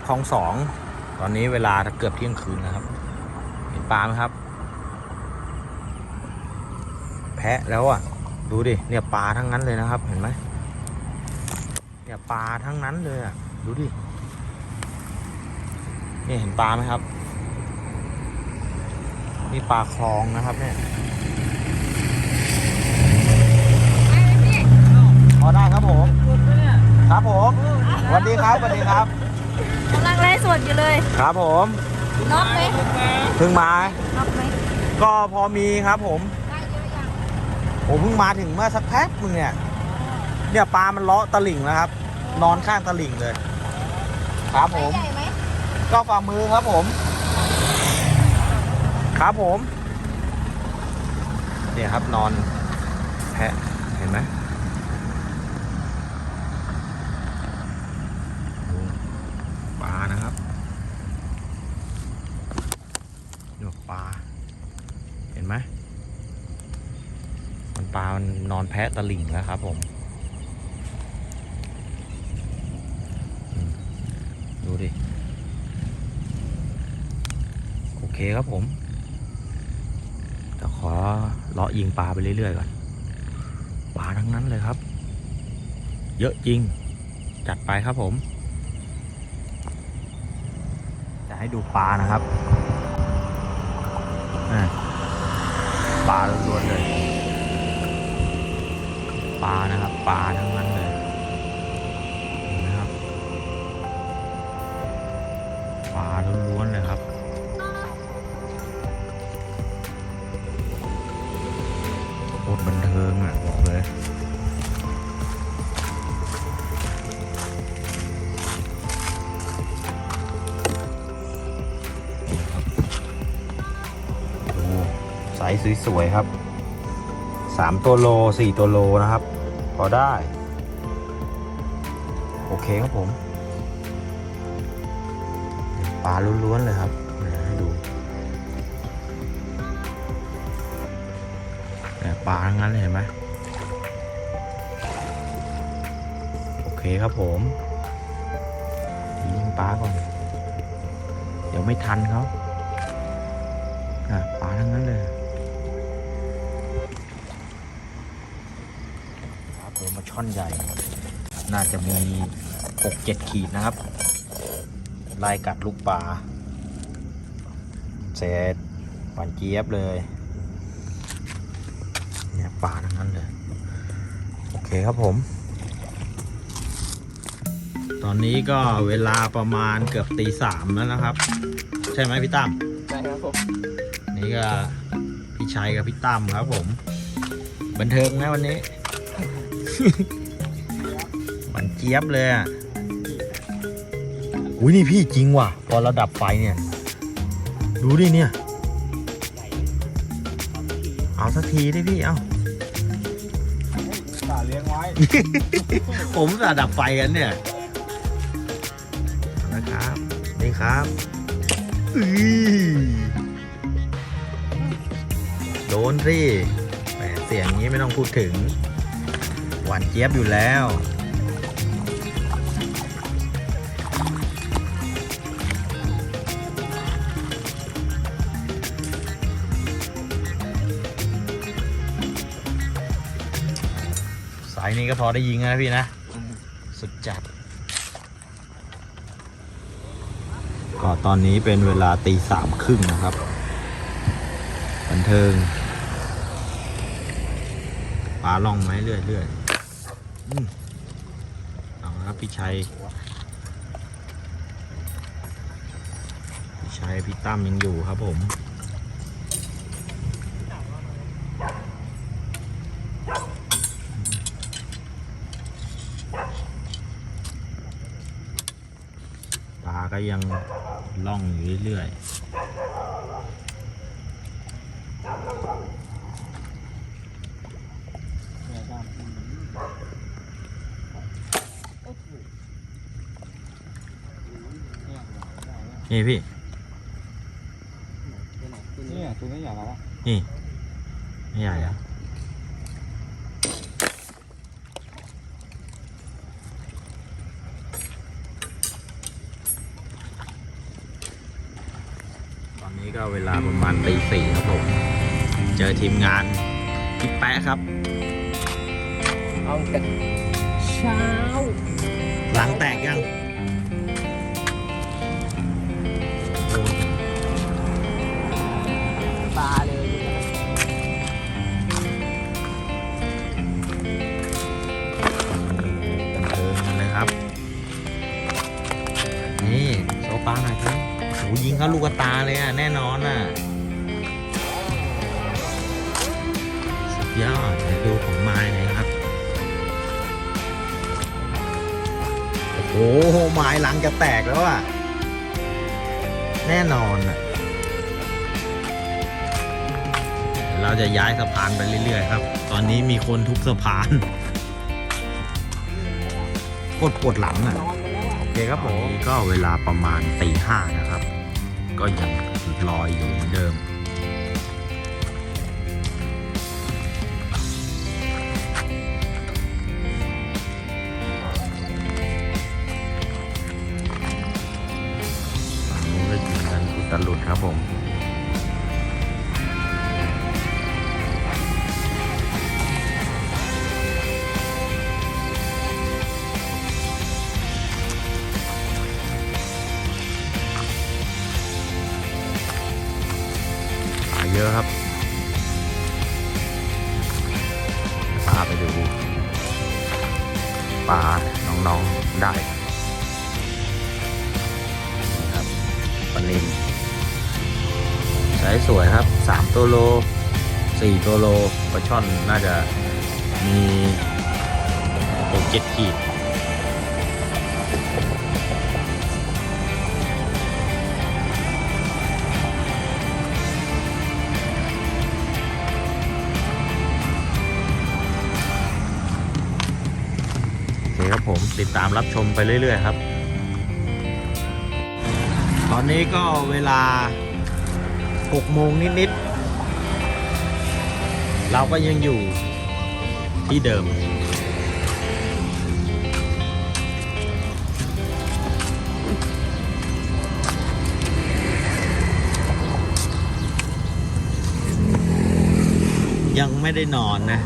กันครับคลองสองตอนนี้เวลาเกือบเที่ยงคืนนะครับ เห็นปลาไหมครับ แพะแล้วอะ ดูดิเนี่ยปลาทั้งนั้นเลยนะครับ เห็นไหมเนี่ยปลาทั้งนั้นเลยอะดูดิเนี่ยเห็นปลาไหมครับนี่ปลาคลองนะครับเนี่ยพอได้ครับผมครับผมสวัสดีครับสวัสดีครับ กำลังไล่สดอยู่เลยครับผมน็อกไหมเพิ่งมา น็อกไหมก็พอมีครับผมได้เยอะยังผมเพิ่งมาถึงเมื่อสักแป๊บนึงเนี่ย เนี่ยปลามันเลาะตลิ่งแล้วครับ นอนข้างตลิ่งเลย ครับผมใหญ่ไหมก็ฝ่ามือครับผม ครับผม เนี่ยครับนอนแพะเห็นไหมดูปลานะครับนี่ปลา เห็นไหมมันปลา มั นอนแพะตะลิ่งแล้วครับผม ดูดิ โอเคครับผมจะขอเลาะยิงปลาไปเรื่อยๆก่อน ปลาทั้งนั้นเลยครับ เยอะจริง จัดไปครับผม จะให้ดูปลานะครับอ่าปลาล้วนเลย ปลานะครับปลาทั้งนั้นเลยนไหมครับปลาล้วนๆเลยครับโคตรบันเทิงอะบอกเลยดูไซส์สวยๆครับ สามตัวโลสี่ตัวโลนะครับ พอได้ โอเคครับผมปลาล้วนๆเลยครับเดี๋ยวให้ดูปลาทั้งนั้นเลยเห็นไหมโอเคครับผมยิงปลาก่อน เดี๋ยวไม่ทันเขาปลาทั้งนั้น ช่อนใหญ่ น่าจะมีหกเจ็ดขีดนะครับไล่กัดลูกปลาเสร็จหวานเจี๊ยบเลยเนี่ยปลาทั้งนั้นเลย โอเคครับผม ตอนนี้ก็เวลาประมาณเกือบตีสามแล้วนะครับ ใช่ไหมพี่ตั้มใช่ครับผม นี่ก็พี่ชัยกับพี่ตั้มครับผม บันเทิงนะวันนี้ หวานเจี๊ยบเลยอะอุ้ยนี่พี่จริงว่ะพอเราดับไฟเนี่ย ดูดิเนี่ย เอาสักทีได้พี่ เอาสาเลี้ยงไว้ ผมจะดับไฟกันเนี่ยเอานะครับ นี่ครับอื้อโดนสิแหมเสียงนี้ไม่ต้องพูดถึง หวานเจี๊ยบอยู่แล้ว สายนี้ก็พอได้ยิงนะพี่นะ สุดจัด ก็ตอนนี้เป็นเวลาตีสามครึ่งนะครับ บันเทิงปลาล่องไหมเรื่อยเรื่อยๆ เอาครับพี่ชัย พี่ชัย พี่ตั้มยังอยู่ครับผมปลาก็ยังล่องอยู่เรื่อยๆ นี่พี่นี่ตัวนี้ใหญ่แล้วนี่ไม่ใหญ่อะตอนนี้ก็เวลาประมาณตีสี่ครับผม เจอทีมงานพี่แปะครับเอาแต่เช้าหลังแต่ ปลาหน่อยครับโหยิงเขาลูกตาเลยอะ แน่นอนอะ สุดยอดเดี๋ยวดูของไม้หน่อยครับ โอ้โหไม้หลังจะแตกแล้วอะ แน่นอนอะ เราจะย้ายสะพานไปเรื่อยๆครับ ตอนนี้มีคนทุบสะพานโคตรปวดหลังอะ คครับผมก็เวลาประมาณตีห้านะครับ ก็ยังลอยอยู่เหมือนเดิม วยครับ 3 ตัวโล 4 ตัวโลปลาช่อนน่าจะมีหกเจ็ดขีดโอเคครับผมติดตามรับชมไปเรื่อย ๆ ครับ ตอนนี้ก็เวลา 6โมงนิดๆ เราก็ยังอยู่ที่เดิม ยังไม่ได้นอนนะ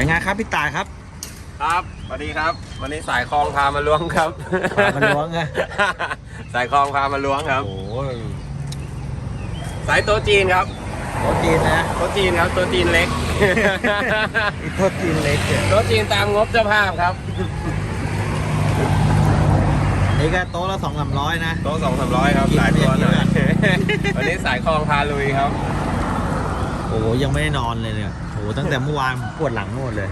เป็นไงครับพี่ตายครับครับสวัสดีครับ วันนี้สายคลองพามาล้วงครับ พามาล้วงไงสายคลองพามาล้วงครับ โอ้ยสายโต๊ะจีนครับโต๊ะจีนนะโต๊ะจีนครับโต๊ะจีนเล็ก อีโต๊ะจีนเล็กเนี่ยโต๊ะจีนตามงบเจ้าภาพครับนี่ก็โต๊ะละสองสามร้อยนะ โต๊ะสองสามร้อยครับกินสายตัวหน่อยเยอะวันนี้สายคลองพาลุยครับ โอ้โหยังไม่ได้นอนเลยเนี่ยโอ้โหตั้งแต่เมื่อวานปวดหลังหมดเลย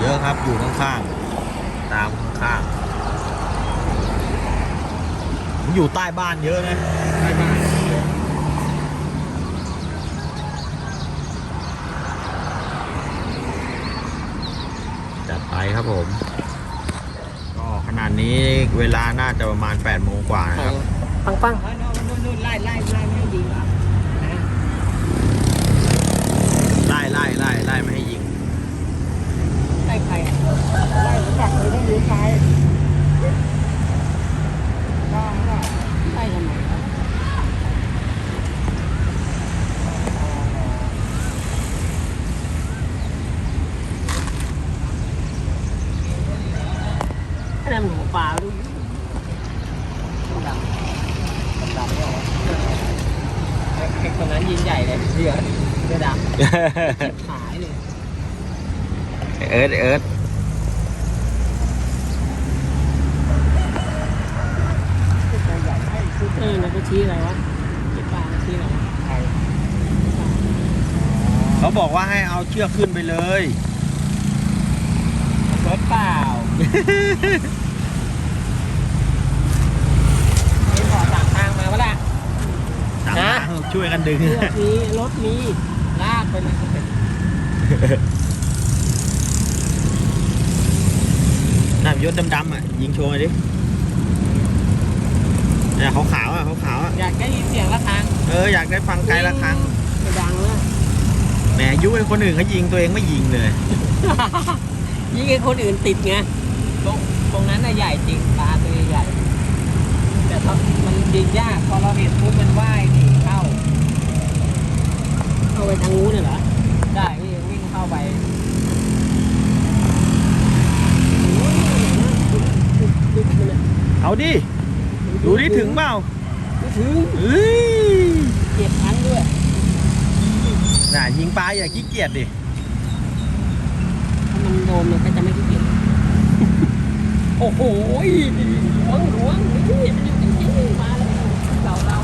เยอะครับอยู่ข้างๆตามข้างๆผมอยู่ใต้บ้านเยอะนะใต้บ้านจัดไปครับผม ก็ขนาดนี้เวลาน่าจะประมาณ8โมงกว่านะครับ ปังปังนู่นไล่ไล่ไล่ไม่ให้ยิงอะ ไล่ ไล่ม่ให้ยิงไล่ใครไล่จับเลยต้องยิงใครไล่ทำไมอันนั้นหมูป่าดูดำดำเนี่ยไอ้คนนั้นยิงใหญ่เลยเสือเสือดำหาย เลยเอิร์ดเอิร์ดเออแล้วก็ชี้อะไรวะเจ็บปากชี้อะไรวะใครเขาบอกว่าให้เอาเชือกขึ้นไปเลยรถเปล่าไม่ขอต่างทางมาวะล่ะตามนะทางช่วยกันดึงเรือมีรถมีลากไปเลย น้ำยศดำๆอะยิงโชว์หน่อยดิเนี่ยขาวๆอะขาวาวๆอะอยากได้ยินเสียงระฆังเอออยากได้ฟังไกลละครั้งไม่ดังเลยแหมยุให้คนอื่นเขายิงตัวเองไม่ยิงเลย ยิงให้คนอื่นติดไงตรงตรงนั้นน่ะใหญ่จริงปลาตัวใหญ่ แต่ถ้ามันยิงยากพอเราเห็นปุ๊บมันว่ายหนีเข้า เข้าไปทางนู้นน่ะเหรอได้พี่วิ่งเข้าไปโอ้ย ดึกดึกมันน่ะเอาดิ ดูดิถึงเปล่าไม่ถึงเฮ้ยเจ็บพันด้วย น่ะยิงปลาอย่าขี้เกียจดิ ถ้ามันโดนมันก็จะไม่ขี้เกียจ โอ้โหหลวงหลวงนี่มันอยู่จริงๆมาแล้วเราเรา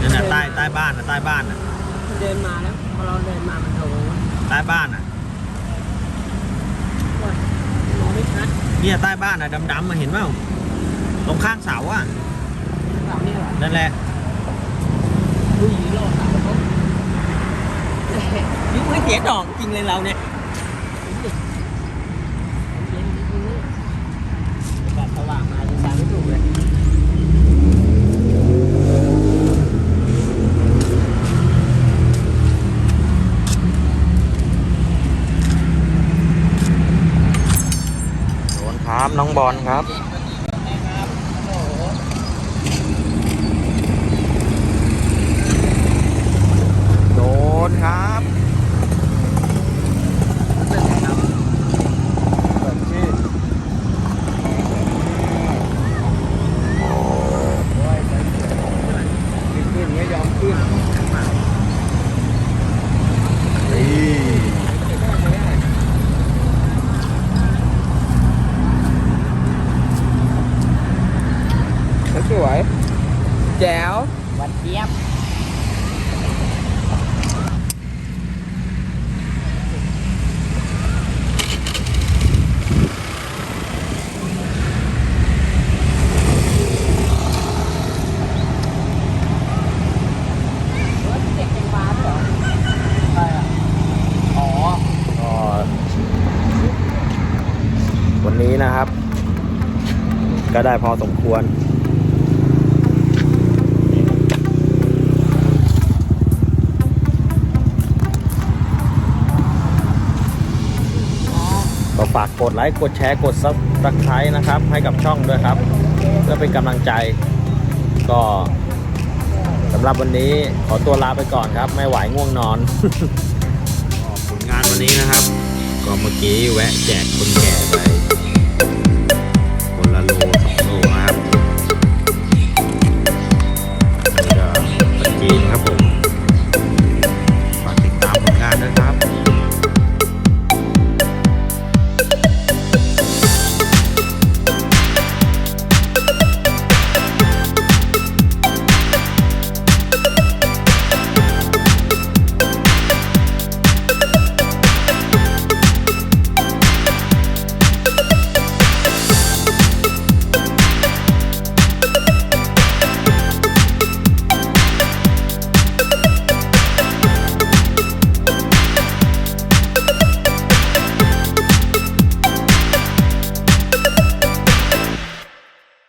นั่นน่ะ ใต้ใต้บ้านน่ะใต้บ้านน่ะเดินมาแล้วพอเราเดินมามันโดนใต้บ้านน่ะมองไม่ชัดเนี่ยใต้บ้านน่ะดำๆมาเห็นเปล่าตรงข้างเสาอะเราเนี่ยเหรอนั่นแหละอุ้ยรอดสาวเขายิ่งไม่เสียดอกจริงเลยเราเนี่ยแบบสว่างมายังตามไม่ถูกเลย โดน ครับน้องบอลครับ โดนครับ ขึ้นไม่ยอมขึ้น นี่ สวยแจ๋ว วันเจี๊ยบเด็กเป็นฟ้าเหรอใช่อะอ๋อ ก็วันนี้นะครับ ก็ได้พอสมควร ก็ฝากกดไลค์ กดแชร์ กดซับสไครต์นะครับ ให้กับช่องด้วยครับ เพื่อเป็นกำลังใจ ก็สำหรับวันนี้ขอตัวลาไปก่อนครับ ไม่ไหวง่วงนอนผลงานวันนี้นะครับ ก็เมื่อกี้แวะแจกคนแก่ไป